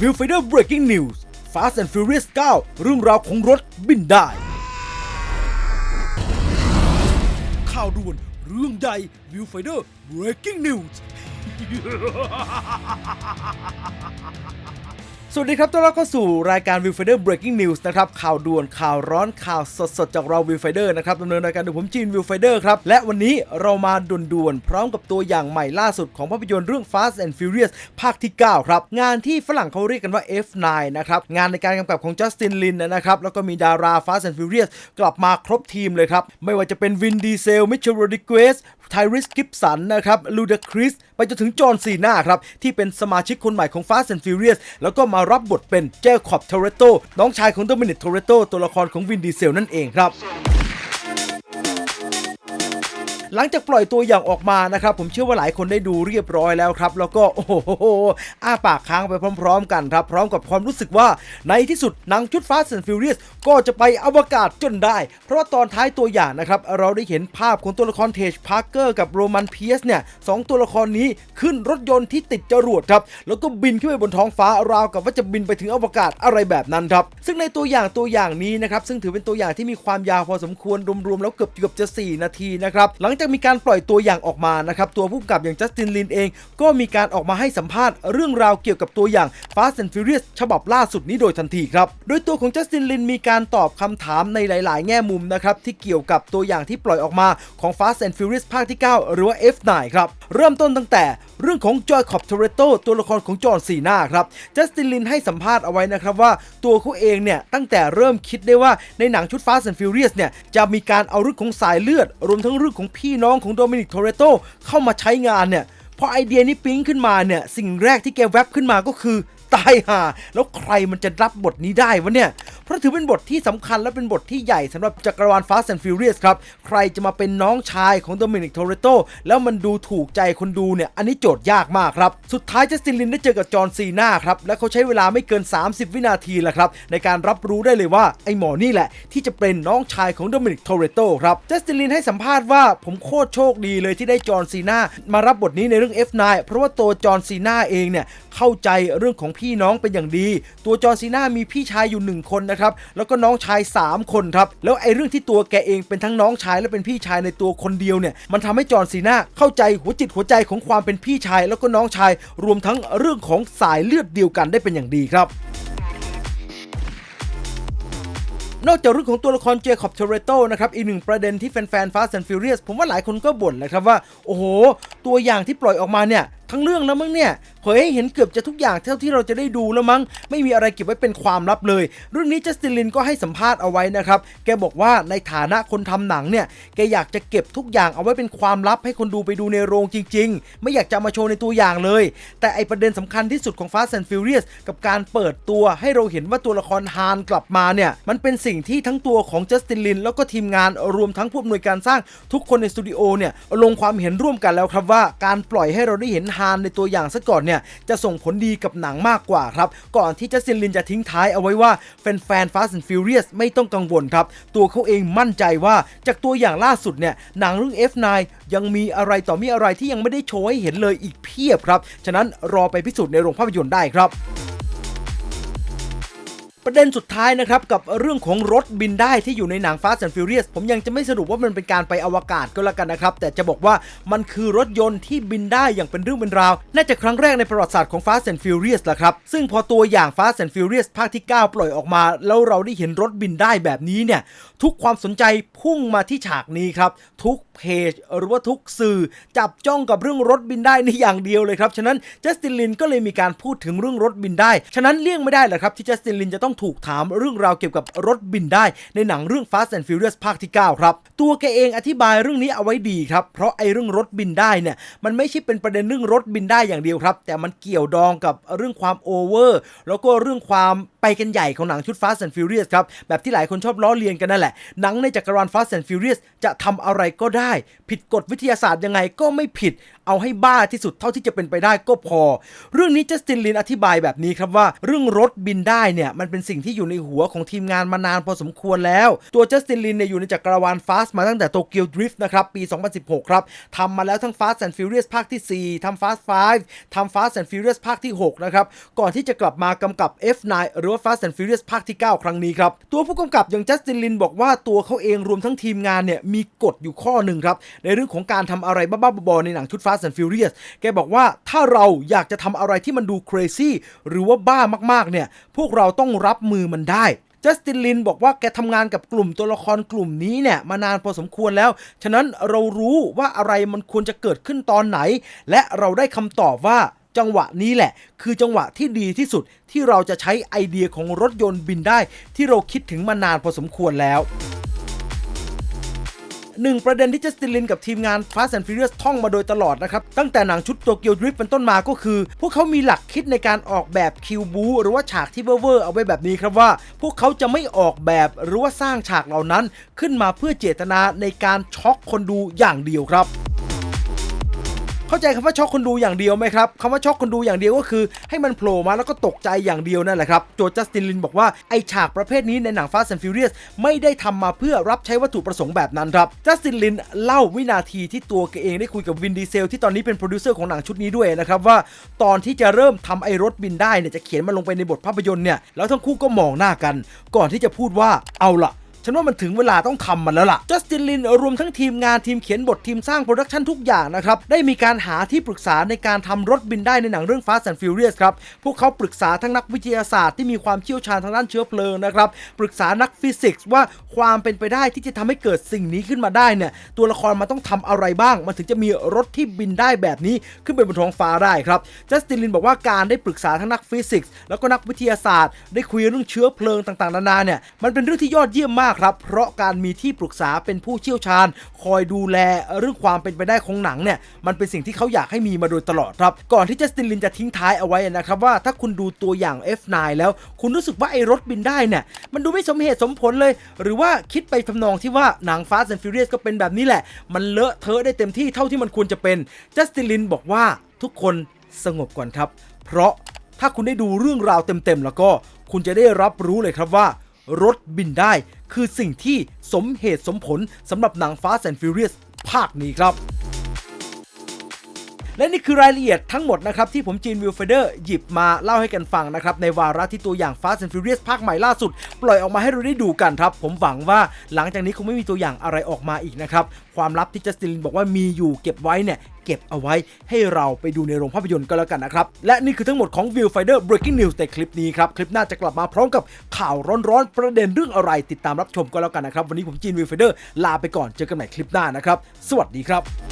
วิวไฟเดอร์ breaking news Fast and Furious 9 เรื่องราวของรถบินได้ ข่าวด่วนเรื่องใดวิวไฟเดอร์ breaking news สวัสดีครับต้อนรับเข้าสู่รายการ v i e w f i d e r Breaking News นะครับ ข่าวด่วนข่าวร้อนข่าวสดๆ จากเรา v i e w f i d e r นะครับดำเนินรายการโดยผมจีน v i e w f i d e r ครับ และวันนี้เรามาด่วนๆ พร้อมกับตัวอย่างใหม่ล่าสุดของภาพยนตร์เรื่อง Fast and Furious ภาคที่ 9 ครับ งานที่ฝรั่งเขาเรียกกันว่า F9 นะครับ งานในการกำกับของ Justin Lin นะครับ แล้วก็มีดารา Fast and Furious กลับมาครบทีมเลยครับ ไม่ว่าจะเป็นวินดีเซลมิช e l โรดิเกส ไทริสกิฟสันนะครับลูดาคริสไปจนถึงจอห์นซีนาครับ ที่เป็นสมาชิกคนใหม่ของ Fast and Furious แล้วก็มารับบทเป็นเจคอบเทเรโตน้องชายของโดมินิกเทเรโตตัวละครของวินดีเซลนั่นเองครับ หลังจากปล่อยตัวอย่างออกมานะครับผมเชื่อว่าหลายคนได้ดูเรียบร้อยแล้วครับ แล้วก็โอ้โหอ้าปากค้างไปพร้อม ๆ กันครับ พร้อมกับความรู้สึกว่าในที่สุดหนังชุด Fast and Furious ก็จะไปอวกาศจนได้ เพราะว่าตอนท้ายตัวอย่างนะครับเราได้เห็นภาพของตัวละครเทจพาร์เกอร์กับโรมันเพียสเนี่ยสองตัวละครนี้ขึ้นรถยนต์ที่ติดจรวดครับแล้วก็บินขึ้นไปบนท้องฟ้าราวกับว่าจะบินไปถึงอวกาศอะไรแบบนั้นครับซึ่งในตัวอย่างตัวอย่างนี้นะครับซึ่งถือเป็นตัวอย่างที่มีความยาวพอสมควรรวมๆแล้วเกือบเกือบจะ 4 นาทีนะครับหลังจากมีการปล่อยตัวอย่างออกมานะครับตัวผู้กำกับอย่างจัสตินลินเอง ก็มีการออกมาให้สัมภาษณ์เรื่องราวเกี่ยวกับตัวอย่าง Fast and Furious ฉบับล่าสุดนี้โดยทันทีครับ โดยตัวของจัสตินลินมีการตอบคำถามในหลาย ๆ แง่มุมนะครับที่เกี่ยวกับตัวอย่างที่ปล่อยออกมาของ Fast and Furious ภาคที่ 9 หรือว่า F9 ครับ เริ่มต้นตั้งแต่เรื่องของจอยคอบเทเรโตตัวละครของจอห์นซีนาครับจัสตินลินให้สัมภาษณ์เอาไว้นะครับว่าตัวเขาเองเนี่ยตั้งแต่เริ่มคิดได้ว่าในหนังชุด Fast and Furious เนี่ยจะมีการเอาเรื่องของสายเลือด รวมทั้งเรื่องของพีน้องของโดมินิกโทเรโตเข้ามาใช้งานเนี่ยพอไอเดียนี้ปิ๊งขึ้นมาเนี่ย สิ่งแรกที่แกแวบขึ้นมาก็คือ ตายห่า แล้วใครมันจะรับบทนี้ได้วะเนี่ย ราะถือเป็นบทที่สำคัญและเป็นบทที่ใหญ่สำหรับจักรวาล Fast and Furious ครับ ใครจะมาเป็นน้องชายของโดมินิกโทเรโตแล้วมันดูถูกใจคนดูเนี่ย อันนี้โจทย์ยากมากครับ สุดท้ายเจสตินลินได้เจอกับจอห์นซีนาครับ และเขาใช้เวลาไม่เกิน 30 วินาทีแหละครับ ในการรับรู้ได้เลยว่า ไอ้หมอนี่แหละ ที่จะเป็นน้องชายของโดมินิกโทเรโตครับเจสตินลินให้สัมภาษณ์ว่าผมโคตรโชคดีเลยที่ได้จอห์นซีนามารับบทนี้ในเรื่อง F9 เพราะว่าตัวจอห์นซีนาเองเนี่ยเข้าใจเรื่องของพี่น้องเป็นอย่างดี ตัวจอห์นซีนามีพี่ชายอยู่หนึ่งคนนะครับแล้วก็น้องชาย 3 คนครับแล้วไอ้เรื่องที่ตัวแกเองเป็นทั้งน้องชายและเป็นพี่ชายในตัวคนเดียวเนี่ยมันทำให้จอห์นซีนาเข้าใจหัวจิตหัวใจของความเป็นพี่ชาย แล้วก็น้องชาย รวมทั้งเรื่องของสายเลือดเดียวกันได้เป็นอย่างดีครับนอกจากเรื่องของตัวละครเจคอบเทเรโตนะครับอีกหนึ่งประเด็นที่แฟนๆ Fast and Furious ผมว่าหลายคนก็บ่นนะครับว่า โอ้โห ตัวอย่างที่ปล่อยออกมาเนี่ย ทั้งเรื่องแล้วมั้งเนี่ยเผยให้เห็นเกือบจะทุกอย่างเท่าที่เราจะได้ดูแล้วมั้ง ไม่มีอะไรเก็บไว้เป็นความลับเลย เรื่องนี้จัสตินลินก็ให้สัมภาษณ์เอาไว้นะครับ แกบอกว่าในฐานะคนทำหนังเนี่ย แกอยากจะเก็บทุกอย่างเอาไว้เป็นความลับให้คนดูไปดูในโรงจริง ๆ ไม่อยากจะมาโชว์ในตัวอย่างเลย แต่ไอประเด็นสำคัญที่สุดของ Fast and Furious กับการเปิดตัวให้เราเห็นว่าตัวละครฮานกลับมาเนี่ย มันเป็นสิ่งที่ทั้งตัวของจัสตินลินแล้วก็ทีมงานรวมทั้งผู้อำนวยการสร้างทุกคนในสตูดิโอเนี่ยลงความเห็นร่วมกันแล้วครับว่าการปล่อยให้เราได้เห็นฮานในตัวอย่างซะก่อนเนี่ยจะส่งผลดีกับหนังมากกว่าครับ ก่อนที่จัสตินลินจะทิ้งท้ายเอาไว้ว่าแฟนๆ Fast and Furious ไม่ต้องกังวลครับ ตัวเขาเองมั่นใจว่าจากตัวอย่างล่าสุดเนี่ยหนังเรื่อง F9 ยังมีอะไรต่อมีอะไรที่ยังไม่ได้โชว์ให้เห็นเลยอีกเพียบครับ ฉะนั้นรอไปพิสูจน์ในโรงภาพยนตร์ได้ครับ ประเด็นสุดท้ายนะครับกับเรื่องของรถบินได้ที่อยู่ในหนัง Fast and Furious ผมยังจะไม่สรุปว่ามันเป็นการไปอวกาศก็แล้วกันนะครับ แต่จะบอกว่ามันคือรถยนต์ที่บินได้อย่างเป็นเรื่องเป็นราว น่าจะครั้งแรกในประวัติศาสตร์ของ Fast and Furious ละครับ ซึ่งพอตัวอย่าง Fast and Furious ภาคที่ 9 ปล่อยออกมา แล้วเราได้เห็นรถบินได้แบบนี้เนี่ย ทุกความสนใจพุ่งมาที่ฉากนี้ครับ ทุกเพจหรือว่าทุกสื่อจับจ้องกับเรื่องรถบินได้ในอย่างเดียวเลยครับฉะนั้นจัสตินลินก็เลยมีการพูดถึงเรื่องรถบินได้ฉะนั้นเลี่ยงไม่ได้แหละครับที่จัสตินลินจะต้องถูกถามเรื่องราวเกี่ยวกับรถบินได้ ในหนังเรื่อง Fast and Furious ภาคที่ 9 ครับ ตัวแกเองอธิบายเรื่องนี้เอาไว้ดีครับ เพราะไอ้เรื่องรถบินได้เนี่ยมันไม่ใช่เป็นประเด็นเรื่องรถบินได้อย่างเดียวครับ แต่มันเกี่ยวดองกับเรื่องความโอเวอร์แล้วก็เรื่องความไปกันใหญ่ของหนังชุด Fast and Furious ครับ แบบที่หลายคนชอบล้อเลียนกันนั่นแหละ หนังในจักรวาล Fast and Furious จะทำอะไรก็ได้ ผิดกฎวิทยาศาสตร์ยังไงก็ไม่ผิด เอาให้บ้าที่สุดเท่าที่จะเป็นไปได้ก็พอ เรื่องนี้จัสตินลินอธิบายแบบนี้ครับว่า เรื่องรถบินได้เนี่ยมันเป็นสิ่งที่อยู่ในหัวของทีมงานมานานพอสมควรแล้ว ตัวจัสตินลินเนี่ยอยู่ในจักรวาล Fast มาตั้งแต่โตเกียวดริฟต์นะครับปี 2016 ครับทำมาแล้วทั้ง Fast and Furious ภาคที่ 4ทำ Fast 5ทำ Fast and Furious ภาคที่ 6 นะครับ ก่อนที่จะกลับมากำกับ F9 หรือว่า Fast and Furious ภาคที่ 9 ครั้งนี้ครับ ตัวผู้กำกับอย่างจัสตินลินบอกว่าตัวเขาเองรวมทั้งทีมงานเนี่ย มีกฎอยู่ข้อหนึ่งครับ ในเรื่องของการทำอะไรบ้าๆบอๆในหนังชุด Fast and Furious แกบอกว่าถ้าเราอยากจะทำอะไรที่มันดู crazy หรือว่าบ้ามากๆเนี่ยพวกเราต้องรับมือมันได้จัสตินลินบอกว่าแกทำงานกับกลุ่มตัวละครกลุ่มนี้เนี่ยมานานพอสมควรแล้ว ฉะนั้นเรารู้ว่าอะไรมันควรจะเกิดขึ้นตอนไหน และเราได้คำตอบว่า จังหวะนี้แหละ คือจังหวะที่ดีที่สุดที่เราจะใช้ไอเดียของรถยนต์บินได้ ที่เราคิดถึงมานานพอสมควรแล้วหนึ่งประเด็นที่จัสตินลินกับทีมงาน Fast and Furious ท่องมาโดยตลอดนะครับ ตั้งแต่หนังชุดโตเกียวดริฟต์เป็นต้นมาก็คือ พวกเขามีหลักคิดในการออกแบบคิวบูหรือว่าฉากที่เวอร์เอาไว้แบบนี้ครับว่า พวกเขาจะไม่ออกแบบหรือว่าสร้างฉากเหล่านั้น ขึ้นมาเพื่อเจตนาในการช็อกคนดูอย่างเดียวครับ เข้าใจคำว่าช็อกคนดูอย่างเดียวไหมครับคำว่าช็อกคนดูอย่างเดียวก็คือ ให้มันโผล่มาแล้วก็ตกใจอย่างเดียวนั่นแหละครับโจจัสตินลินบอกว่าไอฉากประเภทนี้ในหนัง Fast and Furious ไม่ได้ทำมาเพื่อรับใช้วัตถุประสงค์แบบนั้นครับจัสตินลินเล่าวินาทีที่ตัวเองได้คุยกับวินดีเซลที่ตอนนี้เป็นโปรดิวเซอร์ของหนังชุดนี้ด้วยนะครับว่าตอนที่จะเริ่มทำไอรถบินได้เนี่ยจะเขียนมันลงไปในบทภาพยนตร์เนี่ยแล้วทั้งคู่ก็มองหน้ากัน ก่อนที่จะพูดว่าเอาล่ะ ฉันว่ามันถึงเวลาต้องทำมันแล้วล่ะจัสตินลินรวมทั้งทีมงานทีมเขียนบททีมสร้างโปรดักชันทุกอย่างนะครับ ได้มีการหาที่ปรึกษาในการทำรถบินได้ในหนังเรื่อง Fast and Furious ครับ พวกเขาปรึกษาทั้งนักวิทยาศาสตร์ที่มีความเชี่ยวชาญทางด้านเชื้อเพลิงนะครับ ปรึกษานักฟิสิกส์ว่าความเป็นไปได้ที่จะทำให้เกิดสิ่งนี้ขึ้นมาได้เนี่ยตัวละครมันต้องทำอะไรบ้าง มันถึงจะมีรถที่บินได้แบบนี้ขึ้นไปบนท้องฟ้าได้ครับจัสตินลินบอกว่าการได้ปรึกษาทั้งนักฟิสิกส์แล้วก็นักวิทยาศาสตร์ ได้คุยเรื่องเชื้อเพลิงต่างๆนานาเนี่ยมันเป็นเรื่องที่ยอดเยี่ยมมากครับ เพราะการมีที่ปรึกษาเป็นผู้เชี่ยวชาญ คอยดูแลเรื่องความเป็นไปได้ของหนังเนี่ยมันเป็นสิ่งที่เขาอยากให้มีมาโดยตลอดครับ ก่อนที่จัสตินลินจะทิ้งท้ายเอาไว้นะครับว่าถ้าคุณดูตัวอย่าง F9 แล้ว คุณรู้สึกว่าไอ้รถบินได้เนี่ยมันดูไม่สมเหตุสมผลเลย หรือว่าคิดไปทำนองที่ว่าหนัง Fast and Furious ก็เป็นแบบนี้แหละ มันเลอะเทอะได้เต็มที่เท่าที่มันควรจะเป็นจัสตินลินบอกว่าทุกคนสงบก่อนครับ เพราะถ้าคุณได้ดูเรื่องราวเต็มๆ แล้วก็คุณจะได้รับรู้เลยครับว่า รถบินได้ คือสิ่งที่สมเหตุสมผลสำหรับหนังฟ้าแซนฟิริอุสภาคนี้ครับ และนี่คือรายละเอียดทั้งหมดนะครับที่ผมจีนวิลเฟเดอร์หยิบมาเล่าให้กันฟังนะครับในวาระที่ตัวอย่าง Fast and Furious ภาคใหม่ล่าสุด ปล่อยออกมาให้เราได้ดูกันครับ ผมหวังว่าหลังจากนี้คงไม่มีตัวอย่างอะไรออกมาอีกนะครับ ความลับที่จัสตินบอกว่ามีอยู่เก็บไว้เนี่ยเก็บเอาไว้ให้เราไปดูในโรงภาพยนตร์ก็แล้วกันนะครับ และนี่คือทั้งหมดของ Viewfinder Breaking News ในคลิปนี้ครับ คลิปหน้าจะกลับมาพร้อมกับข่าวร้อนๆ ประเด็นเรื่องอะไรติดตามรับชมก็แล้วกันนะครับ วันนี้ผมจีน Viewfinder ลาไปก่อนเจอกันใหม่คลิปหน้านะครับ สวัสดีครับ